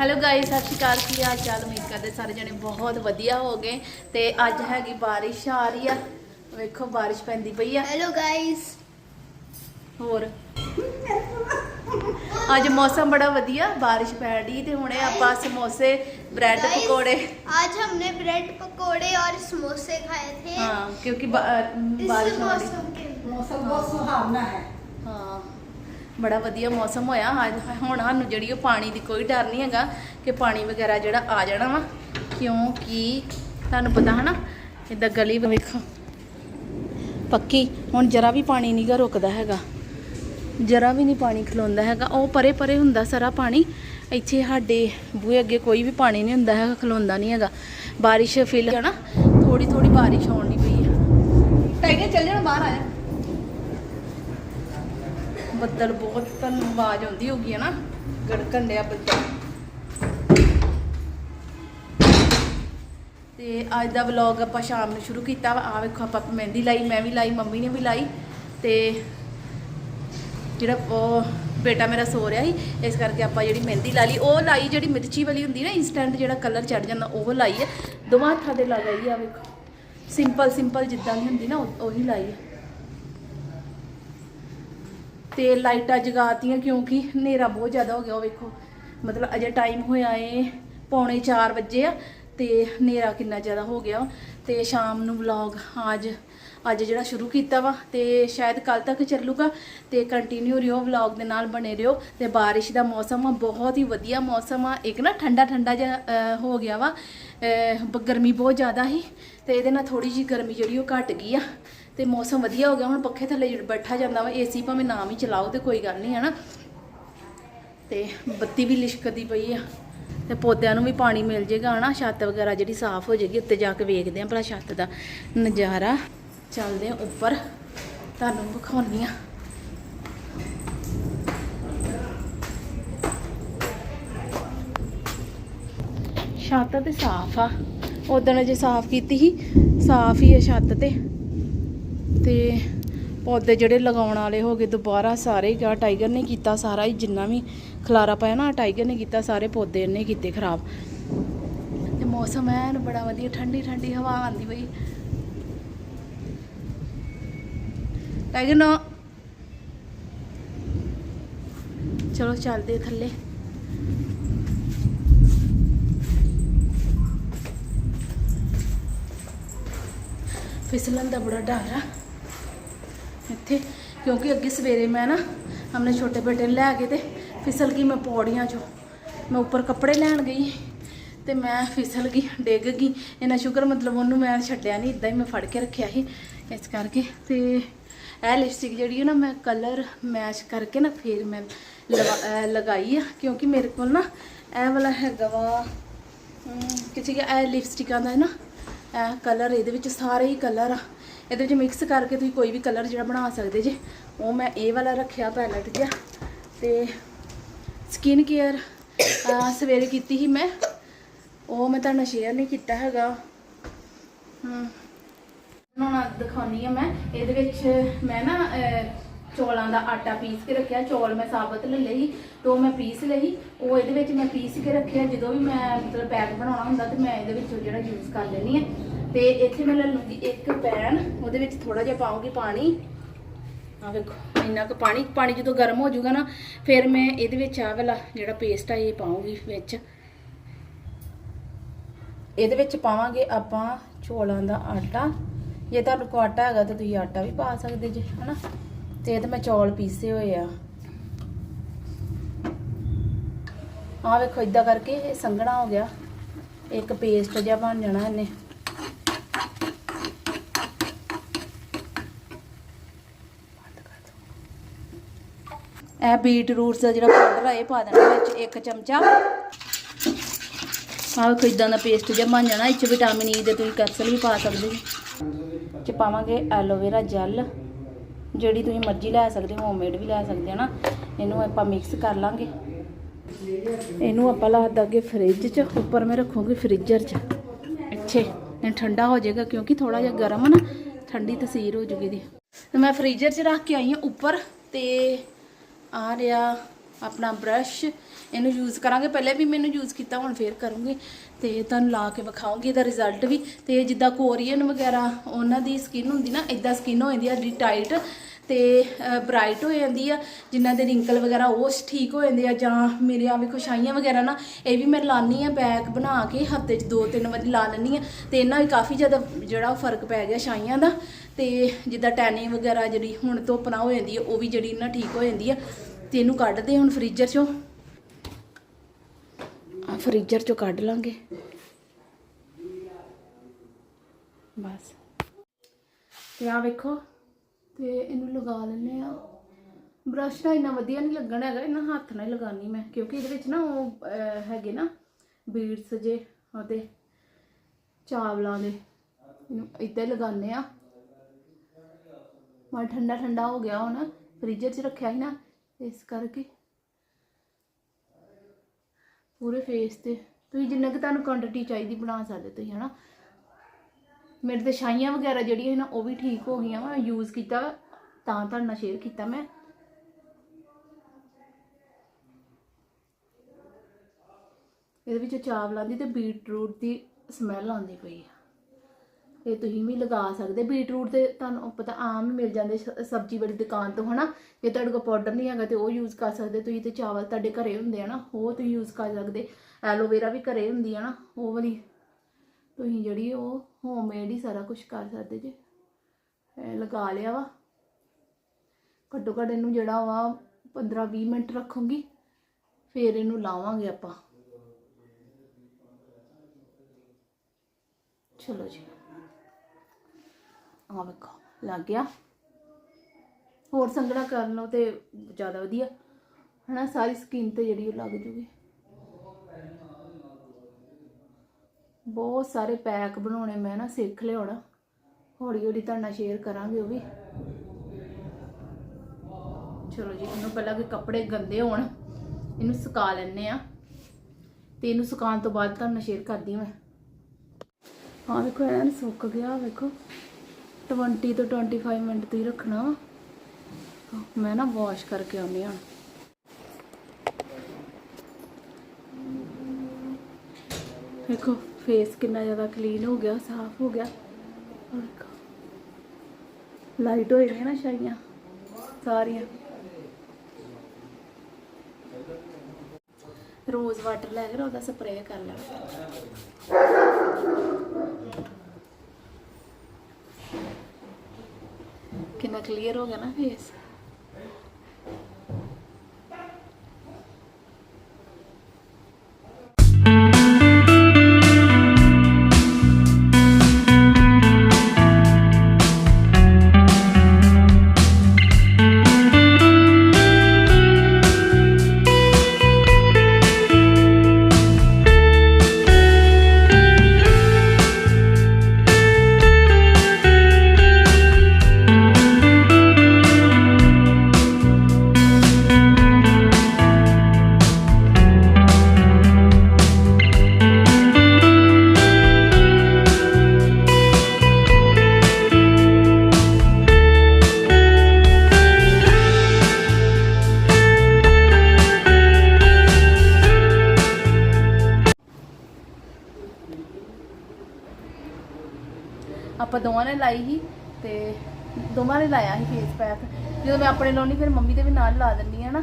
Hello guys ਸਤਿ ਸ਼੍ਰੀ ਅਕਾਲ ਕੀ ਹਾਲ ਚਾਲ ਉਮੀਦ ਕਰਦੇ ਸਾਰੇ ਜਣੇ ਬਹੁਤ ਵਧੀਆ ਹੋਗੇ ਤੇ ਅੱਜ ਹੈਗੀ ਬਾਰਿਸ਼ ਆ ਰਹੀ ਆ ਵੇਖੋ ਬਾਰਿਸ਼ ਪੈਂਦੀ ਪਈ ਆ हेलो गाइस ਹੋਰ ਅੱਜ ਮੌਸਮ ਬੜਾ ਵਧੀਆ ਬਾਰਿਸ਼ ਪੈ ਰਹੀ ਤੇ ਹੁਣੇ ਆਪਾਂ ਸਮੋਸੇ ਬ੍ਰੈਡ ਪਕੌੜੇ आज हमने ब्रेड पकोड़े और समोसे खाए थे ਹਾਂ ਕਿਉਂਕਿ ਬਾ- ਅਹ इस ਬਾਰਿਸ਼ ਹੋ ਰਹੀ मौसम के ਮੌਸਮ ਬਹੁਤ ਸੁਹਾਵਣਾ ਹੈ ਹਾਂ ਬੜਾ ਵਧੀਆ ਮੌਸਮ ਹੋਇਆ। ਅੱਜ ਹੁਣ ਸਾਨੂੰ ਜਿਹੜੀ ਉਹ ਪਾਣੀ ਦੀ ਕੋਈ ਡਰ ਨਹੀਂ ਹੈਗਾ ਕਿ ਪਾਣੀ ਵਗੈਰਾ ਜਿਹੜਾ ਆ ਜਾਣਾ ਵਾ। ਕਿਉਂਕਿ ਤੁਹਾਨੂੰ ਪਤਾ ਹਨਾ ਇਦਾਂ ਗਲੀ ਵੇਖੋ। ਪੱਕੀ, ਹੁਣ ਜਰਾ ਵੀ ਪਾਣੀ ਨਹੀਂ ਗਾ ਰੁਕਦਾ ਹੈਗਾ। ਜਰਾ ਵੀ ਨਹੀਂ ਪਾਣੀ ਖਲੋਂਦਾ ਹੈਗਾ। ਉਹ ਪਰੇ ਪਰੇ ਹੁੰਦਾ ਸਾਰਾ ਪਾਣੀ। ਇੱਥੇ ਸਾਡੇ ਬੂਹੇ ਅੱਗੇ ਕੋਈ ਵੀ ਪਾਣੀ ਨਹੀਂ ਹੁੰਦਾ ਹੈਗਾ, ਖਲੋਂਦਾ ਨਹੀਂ ਹੈਗਾ। ਬਾਰਿਸ਼ ਫਿਲ ਹੈ ਨਾ ਥੋੜੀ ਥੋੜੀ ਬਾਰਿਸ਼ ਆਉਣ ਦੀ ਪਈ ਹੈ। ਟਾਈਗਰ ਚੱਲ ਜਾਣਾ ਬਾਹਰ ਆ ਜਾ। ਬੱਦਲ ਬਹੁਤ ਤੁਹਾਨੂੰ ਆਵਾਜ਼ ਆਉਂਦੀ ਹੋਗੀ ਹੈ ਨਾ ਗੜਕਣ ਡਿਆ ਬੱਦਲ। ਤੇ ਅੱਜ ਦਾ ਵਲੌਗ ਆਪਾਂ ਸ਼ਾਮ ਨੂੰ ਸ਼ੁਰੂ ਕੀਤਾ ਵਾ। ਆ ਵੇਖੋ ਆਪਾਂ ਮਹਿੰਦੀ ਲਾਈ, ਮੈਂ ਵੀ ਲਾਈ, ਮੰਮੀ ਨੇ ਵੀ ਲਾਈ। ਤੇ ਜਿਹੜਾ ਉਹ ਬੇਟਾ ਮੇਰਾ ਸੋ ਰਿਹਾ ਸੀ, ਇਸ ਕਰਕੇ ਆਪਾਂ ਜਿਹੜੀ ਮਹਿੰਦੀ ਲਾ ਲਈ। ਉਹ ਲਾਈ ਜਿਹੜੀ ਮਿਰਚੀ ਵਾਲੀ ਹੁੰਦੀ ਨਾ ਇਨਸਟੈਂਟ ਜਿਹੜਾ ਕਲਰ ਚੜ ਜਾਂਦਾ, ਉਹ ਲਾਈ ਹੈ। ਦੋਵਾਂ ਹੱਥਾਂ ਤੇ ਲਗਾਈ ਆ, ਵੇਖੋ। ਸਿੰਪਲ ਸਿੰਪਲ ਜਿੱਦਾਂ ਦੀ ਹੁੰਦੀ ਨਾ ਉਹੀ ਲਾਈ ਹੈ। ਤੇ ਲਾਈਟਾਂ ਜਗਾਤੀਆਂ ਕਿਉਂਕਿ ਹਨੇਰਾ ਬਹੁਤ ਜ਼ਿਆਦਾ ਹੋ ਗਿਆ, ਉਹ ਵੇਖੋ। ਮਤਲਬ ਅਜੇ ਟਾਈਮ ਹੋਇਆ ਏ ਪੌਣੇ 4 ਵਜੇ ਆ ਤੇ ਹਨੇਰਾ ਕਿੰਨਾ ਜ਼ਿਆਦਾ ਹੋ ਗਿਆ। ਵਾ। ਤੇ ਸ਼ਾਮ ਨੂੰ ਵਲੌਗ ਅੱਜ ਅੱਜ ਜਿਹੜਾ ਸ਼ੁਰੂ ਕੀਤਾ ਵਾ ਤੇ ਸ਼ਾਇਦ ਕੱਲ ਤੱਕ ਚੱਲੂਗਾ ਤੇ ਕੰਟੀਨਿਊ ਰਿਓ ਵਲੌਗ ਦੇ ਨਾਲ ਬਣੇ ਰਿਓ। ਤੇ ਬਾਰਿਸ਼ ਦਾ ਮੌਸਮ ਆ, ਬਹੁਤ ਹੀ ਵਧੀਆ ਮੌਸਮ ਆ। ਇੱਕ ਨਾ ਠੰਡਾ ਠੰਡਾ ਜਿਹਾ ਹੋ ਗਿਆ ਵਾ। ਗਰਮੀ ਬਹੁਤ ਜ਼ਿਆਦਾ ਸੀ ਤੇ ਇਹਦੇ ਨਾਲ ਥੋੜੀ ਜੀ ਗਰਮੀ ਜਿਹੜੀ ਉਹ ਘਟ ਗਈ ਆ। ਤੇ ਮੌਸਮ ਵਧੀਆ ਹੋ ਗਿਆ, ਹੁਣ ਪੱਖੇ ਥੱਲੇ ਬੈਠਾ ਜਾਂਦਾ ਵਾ, ਏਸੀ ਭਾਵੇਂ ਨਾ ਵੀ ਚਲਾਓ ਤੇ ਕੋਈ ਗੱਲ ਨਹੀਂ ਹੈ ਨਾ ਤੇ ਬੱਤੀ ਵੀ ਲਿਸ਼ਕਦੀ ਪਈ ਆ, ਤੇ ਪੌਦਿਆਂ ਨੂੰ ਵੀ ਪਾਣੀ ਮਿਲ ਜੇਗਾ, ਹਨਾ? ਛੱਤ ਵਗੈਰਾ ਜਿਹੜੀ ਸਾਫ਼ ਹੋ ਜਾਏਗੀ ਉੱਤੇ ਜਾ ਕੇ ਵੇਖਦੇ ਆਂ ਭਲਾ ਛੱਤ ਦਾ ਨਜ਼ਾਰਾ। ਚੱਲਦੇ ਆਂ ਉੱਪਰ, ਤੁਹਾਨੂੰ ਵਿਖਾਉਣੀ ਆ। ਛੱਤ ਤੇ ਸਾਫ਼ ਆ। ਉਦੋਂ ਜੇ ਸਾਫ਼ ਕੀਤੀ ਸੀ, ਸਾਫ਼ ਹੀ ਆ ਛੱਤ ਤੇ। ਤੇ ਪੌਦੇ ਜਿਹੜੇ ਲਗਾਉਣ ਵਾਲੇ ਹੋ ਗਏ ਦੁਬਾਰਾ ਸਾਰੇ ਗਿਆ ਟਾਈਗਰ ਨੇ ਕੀਤਾ ਸਾਰਾ ਹੀ, ਜਿੰਨਾ ਵੀ ਖਲਾਰਾ ਪਾਇਆ ਨਾ, ਟਾਈਗਰ ਨੇ ਕੀਤਾ, ਸਾਰੇ ਪੌਦੇ ਇਹਨੇ ਕੀਤੇ ਖਰਾਬ। ਤੇ ਮੌਸਮ ਐਨ ਬੜਾ ਵਧੀਆ, ਠੰਡੀ ਠੰਡੀ ਹਵਾ ਆਉਂਦੀ ਪਈ। ਟਾਈਗਰ ਨਾ ਚਲੋ ਚੱਲਦੇ ਥੱਲੇ। ਫਿਸਲਣ ਦਾ ਬੜਾ ਡਰ ਆ। ਇੱਥੇ, ਕਿਉਂਕਿ ਅੱਗੇ ਸਵੇਰੇ ਮੈਂ ਨਾ ਆਪਣੇ ਛੋਟੇ ਬੇਟੇ ਨੂੰ ਲੈ ਕੇ ਤੇ ਫਿਸਲ ਗਈ ਮੈਂ ਪੌੜੀਆਂ 'ਚੋਂ। ਮੈਂ ਉੱਪਰ ਕੱਪੜੇ ਲੈਣ ਗਈ ਤੇ ਮੈਂ ਫਿਸਲ ਗਈ, ਡਿੱਗ ਗਈ। ਇਹਨਾਂ ਸ਼ੁਕਰ ਮਤਲਬ ਉਹਨੂੰ ਮੈਂ ਛੱਡਿਆ ਨਹੀਂ ਇਦਾਂ ਹੀ ਮੈਂ ਫੜ ਕੇ ਰੱਖਿਆ ਸੀ। ਇਸ ਕਰਕੇ ਤੇ ਇਹ ਲਿਪਸਟਿਕ ਜਿਹੜੀ ਹੈ ਨਾ ਮੈਂ ਕਲਰ ਮੈਚ ਕਰਕੇ ਨਾ ਫਿਰ ਮੈਂ ਲਗਾ- ਲਗਾਈ ਆ, ਕਿਉਂਕਿ ਮੇਰੇ ਕੋਲ ਨਾ ਇਹ ਵਾਲਾ ਹੈਗਾ ਵਾ ਕਿਸੇ ਇਹ ਲਿਪਸਟਿਕਾਂ ਦਾ ਹੈ ਨਾ, ਇਹ ਕਲਰ ਇਹਦੇ ਵਿੱਚ ਸਾਰੇ ਹੀ ਕਲਰ ਆ। ਇਹਦੇ ਵਿੱਚ ਮਿਕਸ ਕਰਕੇ ਤੁਸੀਂ ਕੋਈ ਵੀ ਕਲਰ ਜਿਹੜਾ ਬਣਾ ਸਕਦੇ ਜੇ। ਉਹ ਮੈਂ ਇਹ ਵਾਲਾ ਰੱਖਿਆ ਪੈਲਟ ਜਿਹਾ। ਤੇ ਸਕਿਨ ਕੇਅਰ ਸਵੇਰੇ ਕੀਤੀ ਸੀ ਮੈਂ। ਉਹ ਮੈਂ ਤੁਹਾਨੂੰ ਸ਼ੇਅਰ ਨਹੀਂ ਕੀਤਾ ਹੈਗਾ। ਹਮ। ਹੁਣ ਦਿਖਾਉਣੀ ਆ ਮੈਂ। ਇਹਦੇ ਵਿੱਚ ਮੈਂ ਨਾ ਚੌਲਾਂ ਦਾ ਆਟਾ ਪੀਸ ਕੇ ਰੱਖਿਆ। ਚੌਲ ਮੈਂ ਸਾਬਤ ਲੈ ਲਈ, ਤੇ ਉਹ ਮੈਂ ਪੀਸ ਲਈ। ਉਹ ਇਹਦੇ ਵਿੱਚ ਮੈਂ ਪੀਸ ਕੇ ਰੱਖਿਆ। ਜਦੋਂ ਵੀ ਮੈਂ ਮਤਲਬ ਪੈਕ ਬਣਾਉਣਾ ਹੁੰਦਾ ਤੇ ਮੈਂ ਇਹਦੇ ਵਿੱਚੋਂ ਜਿਹੜਾ ਯੂਜ਼ ਕਰ ਲੈਣੀ ਹੈ। ਤੇ ਇੱਥੇ ਮੈਂ ਲੈ ਲੂੰਗੀ ਇੱਕ ਪੈਨ, ਉਹਦੇ ਵਿੱਚ ਥੋੜਾ ਜਿਹਾ ਪਾਉਂਗੀ ਪਾਣੀ। ਆ ਵੇਖੋ, ਇੰਨਾ ਕੁ ਪਾਣੀ ਪਾਣੀ ਜਦੋਂ ਗਰਮ ਹੋ ਜਾਊਗਾ ਨਾ, ਫਿਰ ਮੈਂ ਇਹਦੇ ਵਿੱਚ ਆਹ ਵਾਲਾ ਜਿਹੜਾ ਪੇਸਟ ਆ, ਇਹ ਪਾਉਂਗੀ ਵਿੱਚ। ਇਹਦੇ ਵਿੱਚ ਪਾਵਾਂਗੇ ਆਪਾਂ ਚੌਲਾਂ ਦਾ ਆਟਾ। ਜੇ ਤੁਹਾਨੂੰ ਕੋ ਆਟਾ ਹੈਗਾ ਤਾਂ ਤੁਸੀਂ ਆਟਾ ਵੀ ਪਾ ਸਕਦੇ ਜੇ, ਹਨਾ? ਤੇ ਇਹ ਤਾਂ ਮੈਂ ਚੌਲ ਪੀਸੇ ਹੋਏ ਆ। ਆ ਵੇਖੋ ਇਦਾਂ ਕਰਕੇ ਇਹ ਸੰਘਣਾ ਹੋ ਗਿਆ। ਇੱਕ ਪੇਸਟ ਜਿਹਾ ਬਣ ਜਾਣਾ ਇਹਨੇ। ਇਹ ਬੀਟ ਰੂਟਸ ਦਾ ਜਿਹੜਾ ਪਾਊਡਰ ਆ, ਇਹ ਪਾ ਦੇਣਾ ਵਿੱਚ ਇੱਕ ਚਮਚਾ। ਆਹ ਵੇਖੋ ਇਦਾਂ ਦਾ ਪੇਸਟ ਜਿਹਾ ਬਣ ਜਾਣਾ, ਇਹ 'ਚ ਵਿਟਾਮਿਨ ਈ e ਦੇ ਤੁਸੀਂ ਕੈਪਸੂਲ ਵੀ ਪਾ ਸਕਦੇ ਹੋ। ਚ ਪਾਵਾਂਗੇ ਐਲੋਵੇਰਾ ਜੈਲ ਜਿਹੜੀ ਤੁਸੀਂ ਮਰਜ਼ੀ ਲੈ ਸਕਦੇ ਹੋ ਹੋਮਮੇਡ ਵੀ ਲੈ ਸਕਦੇ ਹੋ ਨਾ। ਇਹਨੂੰ ਆਪਾਂ ਮਿਕਸ ਕਰ ਲਾਂਗੇ। ਇਹਨੂੰ ਆਪਾਂ ਲਾ ਦਾਂਗੇ ਫ੍ਰਿਜ 'ਚ, ਉੱਪਰ ਮੈਂ ਰੱਖੂੰਗੀ ਫ੍ਰੀਜ਼ਰ 'ਚ। ਅੱਛੇ ਇਹ ਠੰਡਾ ਹੋ ਜਾਏਗਾ, ਕਿਉਂਕਿ ਥੋੜਾ ਜਿਹਾ ਗਰਮ ਆ ਨਾ, ਠੰਡੀ ਤਸੀਰ ਹੋ ਜੂਗੀ ਦੀ ਮੈਂ ਫ੍ਰੀਜ਼ਰ 'ਚ ਰੱਖ ਕੇ ਆਈ ਹਾਂ ਉੱਪਰ, ਤੇ ਆ ਰਿਹਾ, ਆਪਣਾ ਬ੍ਰਸ਼ ਇਹਨੂੰ ਯੂਜ਼ ਕਰਾਂਗੇ। ਪਹਿਲੇ ਵੀ ਮੈਨੂੰ ਯੂਜ਼ ਕੀਤਾ, ਹੁਣ ਫੇਰ ਕਰੂੰਗੀ। ਤੇ ਤੁਹਾਨੂੰ ਲਾ ਕੇ ਵਿਖਾਉਂਗੀ ਇਹਦਾ ਰਿਜ਼ਲਟ ਵੀ। ਤੇ ਜਿੱਦਾਂ ਕੋਰੀਅਨ ਵਗੈਰਾ, ਉਹਨਾਂ ਦੀ ਸਕਿਨ ਹੁੰਦੀ ਨਾ ਇਦਾਂ ਸਕਿਨ ਹੋ ਜਾਂਦੀ ਆ ਜੀ ਟਾਈਟ ਤੇ ਬ੍ਰਾਈਟ ਹੋ ਜਾਂਦੀ ਆ ਜਿਨ੍ਹਾਂ ਦੇ ਰਿੰਕਲ ਵਗੈਰਾ ਉਹ ਠੀਕ ਹੋ ਜਾਂਦੇ ਆ, ਜਾਂ ਮੇਰੇ ਆ ਵੀ ਛਾਈਆਂ ਵਗੈਰਾ ਨਾ, ਇਹ ਵੀ ਮੈਂ ਲਾਨੀ ਆ ਪੈਕ ਬਣਾ ਕੇ, ਹਫ਼ਤੇ 'ਚ ਦੋ ਤਿੰਨ ਵਾਰੀ ਲਾ ਲੈਂਦੀ ਆ, ਤੇ ਇਹਨਾਂ ਵੀ ਕਾਫੀ ਜ਼ਿਆਦਾ ਜਿਹੜਾ ਉਹ ਫ਼ਰਕ ਪੈ ਗਿਆ ਛਾਈਆਂ ਦਾ, ਤੇ ਜਿੱਦਾਂ ਟੈਨਿੰਗ ਵਗੈਰਾ ਜਿਹੜੀ ਹੁਣ ਧੁੱਪ ਨਾ ਹੋ ਜਾਂਦੀ ਆ, ਉਹ ਵੀ ਜਿਹੜੀ ਨਾ ਠੀਕ ਹੋ ਜਾਂਦੀ ਆ, ਤੇ ਇਹਨੂੰ ਕੱਢਦੇ ਹੁਣ ਫ੍ਰੀਜ਼ਰ 'ਚੋਂ। ਆ ਫ੍ਰੀਜ਼ਰ 'ਚੋਂ ਕੱਢ ਲਾਂਗੇ। ਬਸ। ਤੇ ਆ ਵੇਖੋ ਤੇ ਇਹਨੂੰ ਲਗਾ ਲੈਂਦੇ ਆ ਬ੍ਰਸ਼ ਤਾਂ ਇੰਨਾ ਵਧੀਆ ਨਹੀਂ ਲੱਗਣਾ ਹੈਗਾ ਇਹਨਾਂ ਹੱਥ ਨਾਲ ਹੀ ਲਗਾਨੀ ਮੈਂ ਕਿਉਂਕਿ ਇਹਦੇ ਵਿੱਚ ਨਾ ਉਹ ਅਹ, ਹੈਗੇ ਨਾ ਬੀਡਸ ਜੇ ਉਹਦੇ ਚਾਵਲਾਂ ਦੇ ਇਹਨੂੰ ਇੱਦਾਂ ਹੀ ਲਗਾਉਂਦੇ ਆ ਮਾ ਠੰਡਾ ਠੰਡਾ ਹੋ ਗਿਆ ਹੁਣ ਫ੍ਰੀਜ਼ਰ 'ਚ ਰੱਖਿਆ ਸੀ ਨਾ ਇਸ ਕਰਕੇ। ਪੂਰੇ ਫੇਸ ਤੇ। ਤੁਸੀਂ ਜਿੰਨਾ ਕਿ ਤੁਹਾਨੂੰ ਕੁਆਂਟੀਟੀ ਚਾਹੀਦੀ ਬਣਾ ਸਕਦੇ ਤੁਸੀਂ ਹਨਾ? ਮੇਰੇ ਤੇ ਛਾਈਆਂ ਵਗੈਰਾ ਜਿਹੜੀਆਂ ਸੀ ਨਾ, ਉਹ ਵੀ ਠੀਕ ਹੋ ਗਈਆਂ ਵਾ ਯੂਜ਼ ਕੀਤਾ ਤਾਂ ਤੁਹਾਡੇ ਨਾਲ ਸ਼ੇਅਰ ਕੀਤਾ ਮੈਂ। ਇਹਦੇ ਵਿੱਚ ਚਾਵਲਾਂ ਦੀ ਤੇ ਬੀਟਰੂਟ ਦੀ ਸਮੈਲ ਆਉਂਦੀ ਪਈ ਹੈ ਇਹ ਤੁਸੀਂ ਵੀ ਲਗਾ ਸਕਦੇ। ਬੀਟਰੂਟ ਤੇ ਤੁਹਾਨੂੰ ਪਤਾ ਆਮ ਹੀ ਮਿਲ ਜਾਂਦੇ ਸਬਜ਼ੀ ਵਾਲੀ ਦੁਕਾਨ ਤੋਂ, ਹਨਾ? ਜੇ ਤੁਹਾਡੇ ਕੋਲ ਪਾਊਡਰ ਨਹੀਂ ਹੈਗਾ ਤੇ ਉਹ ਯੂਜ਼ ਕਰ ਸਕਦੇ। ਤੁਸੀਂ ਤੇ ਚਾਵਲ ਤੁਹਾਡੇ ਘਰੇ ਹੁੰਦੇ ਆ ਨਾ, ਉਹ ਤੁਸੀਂ ਯੂਜ਼ ਕਰ ਸਕਦੇ। ਐਲੋਵੇਰਾ ਵੀ ਘਰੇ ਹੁੰਦੀ ਆ ਨਾ, ਉਹ ਵਾਲੀ ਤੁਸੀਂ ਜਿਹੜੀ ਉਹ ਹੋਮਮੇਡ ਹੀ ਸਾਰਾ ਕੁਝ ਕਰ ਸਕਦੇ ਜੇ। ਲਗਾ ਲਿਆ ਵਾ। ਘੱਟੋ ਘੱਟ ਇਹਨੂੰ ਜਿਹੜਾ ਵਾ 15 20 ਮਿੰਟ ਰੱਖੂੰਗੀ, ਫਿਰ ਇਹਨੂੰ ਲਾਵਾਂਗੇ ਆਪਾਂ। ਚਲੋ ਜੀ। ਆ ਵੇਖੋ, ਲੱਗ ਗਿਆ। ਹੋਰ ਸੰਗਣਾ ਕਰ ਲਓ ਤੇ ਜ਼ਿਆਦਾ ਵਧੀਆ। ਹਨਾ, ਸਾਰੀ ਸਕਿਨ ਤੇ ਜਿਹੜੀ ਉਹ ਲੱਗ ਜੂਗੀ। ਬਹੁਤ ਸਾਰੇ ਪੈਕ ਬਣਾਉਣੇ ਮੈਂ ਨਾ ਸਿੱਖ ਲਿਆਉਣਾ ਹੌਲੀ ਹੌਲੀ ਤੁਹਾਡੇ ਨਾਲ ਸ਼ੇਅਰ ਕਰਾਂਗੇ ਉਹ ਵੀ। ਚਲੋ ਜੀ, ਇਹਨੂੰ ਪਹਿਲਾਂ ਕਿ ਕੱਪੜੇ ਗੰਦੇ ਹੋਣ, ਇਹਨੂੰ ਸੁਕਾ ਲੈਣੇ ਆ ਤੇ ਇਹਨੂੰ ਸੁਕਾਉਣ ਤੋਂ ਬਾਅਦ ਤੁਹਾਨੂੰ ਸ਼ੇਅਰ ਕਰਦੀ ਹਾਂ ਮੈਂ। ਹਾਂ ਵੇਖੋ ਐਨ ਸੁੱਕ ਗਿਆ, ਵੇਖੋ। 20 ਤੋਂ 25 ਮਿੰਟ ਤੱਕ ਰੱਖਣਾ। ਵਾ ਮੈਂ ਨਾ ਵਾਸ਼ ਕਰਕੇ ਆਉਂਦੀ ਹਾਂ। ਵੇਖੋ। ਫੇਸ ਕਿੰਨਾ ਜ਼ਿਆਦਾ ਕਲੀਨ ਹੋ ਗਿਆ, ਸਾਫ਼ ਹੋ ਗਿਆ। ਲਾਈਟ ਹੋਏ ਨੇ ਨਾ ਛਾਈਆਂ ਸਾਰੀਆਂ। ਰੋਜ਼ ਵਾਟਰ ਲੈ ਕੇ ਉਹਦਾ ਸਪਰੇਅ ਕਰ ਲੈਣਾ। ਕਿੰਨਾ ਕਲੀਅਰ ਹੋ ਗਿਆ ਨਾ ਫੇਸ ਨੇ ਲਾਈ ਸੀ ਤੇ ਦੋਵਾਂ ਨੇ ਲਾਇਆ ਸੀ ਫੇਸ ਪੈਕ ਜਦੋਂ ਮੈਂ ਆਪਣੇ ਲਾਉਣੀ ਫਿਰ ਮੰਮੀ ਦੇ ਵੀ ਨਾਲ ਲਾ ਦਿੰਦੀ ਆ ਨਾ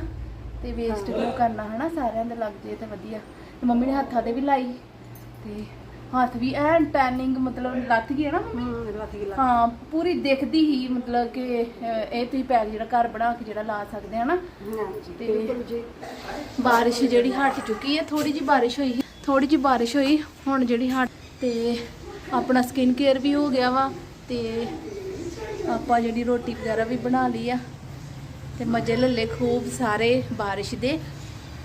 ਤੇ ਵੇਸਟ ਕਿਉਂ ਕਰਨਾ ਹਨਾ ਸਾਰਿਆਂ ਦੇ ਲੱਗ ਜੇ ਤੇ ਵਧੀਆ। ਤੇ ਮੰਮੀ ਨੇ ਹੱਥਾਂ ਤੇ ਵੀ ਲਾਈ ਤੇ ਹੱਥ ਵੀ ਐਨ ਟੈਨਿੰਗ ਮਤਲਬ ਲੱਥ ਗਈ ਹੈ ਨਾ ਮੰਮੀ? ਹਾਂ ਪੂਰੀ ਦਿਖਦੀ ਹੀ ਮਤਲਬ ਕਿ ਇਹ ਤੁਸੀਂ ਪੈਕ ਜਿਹੜਾ ਘਰ ਬਣਾ ਕੇ ਜਿਹੜਾ ਲਾ ਸਕਦੇ ਆ ਨਾ। ਤੇ ਬਾਰਿਸ਼ ਜਿਹੜੀ ਹਟ ਚੁੱਕੀ ਹੈ ਥੋੜੀ ਜੀ ਬਾਰਿਸ਼ ਹੋਈ ਥੋੜੀ ਜੀ ਬਾਰਿਸ਼ ਹੋਈ ਹੁਣ ਜਿਹੜੀ ਹਟ ਤੇ ਆਪਣਾ ਸਕਿਨ ਕੇਅਰ ਵੀ ਹੋ ਗਿਆ ਵਾ। ਤੇ ਆਪਾਂ ਜਿਹੜੀ ਰੋਟੀ ਵਗੈਰਾ ਵੀ ਬਣਾ ਲਈ ਆ ਤੇ ਮਜ਼ੇ ਲੱਲੇ ਖੂਬ ਸਾਰੇ ਬਾਰਿਸ਼ ਦੇ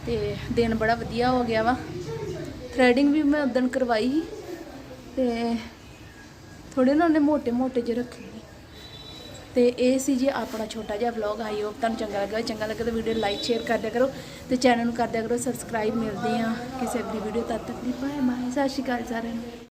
ਤੇ ਦਿਨ ਬੜਾ ਵਧੀਆ ਹੋ ਗਿਆ ਵਾ। ਥਰੈਡਿੰਗ ਵੀ ਮੈਂ ਉਦੋਂ ਕਰਵਾਈ ਸੀ ਤੇ ਥੋੜੇ ਨਾ ਉਹਨੇ ਮੋٹے-ਮੋٹے ਜਿਹੇ ਰੱਖੇ ਤੇ ਇਹ ਸੀ ਜੀ ਆਪਣਾ ਛੋਟਾ ਜਿਹਾ ਵਲੌਗ ਆਈ ਹੋਪ ਤੁਹਾਨੂੰ ਚੰਗਾ ਲੱਗਾ ਚੰਗਾ ਲੱਗਾ ਤਾਂ ਵੀਡੀਓ ਲਾਈਕ ਸ਼ੇਅਰ ਕਰ ਦਿਆ ਕਰੋ ਤੇ ਚੈਨਲ ਨੂੰ ਕਰ ਦਿਆ ਕਰੋ ਸਬਸਕ੍ਰਾਈਬ ਮਿਲਦੇ ਆ ਕਿਸੇ ਅਗਲੀ ਵੀਡੀਓ ਤਦ ਤੱਕ ਦੀ ਬਾਏ ਬਾਏ ਸਤਿ ਸ਼੍ਰੀ ਅਕਾਲ ਸਾਰਿਆਂ ਨੂੰ।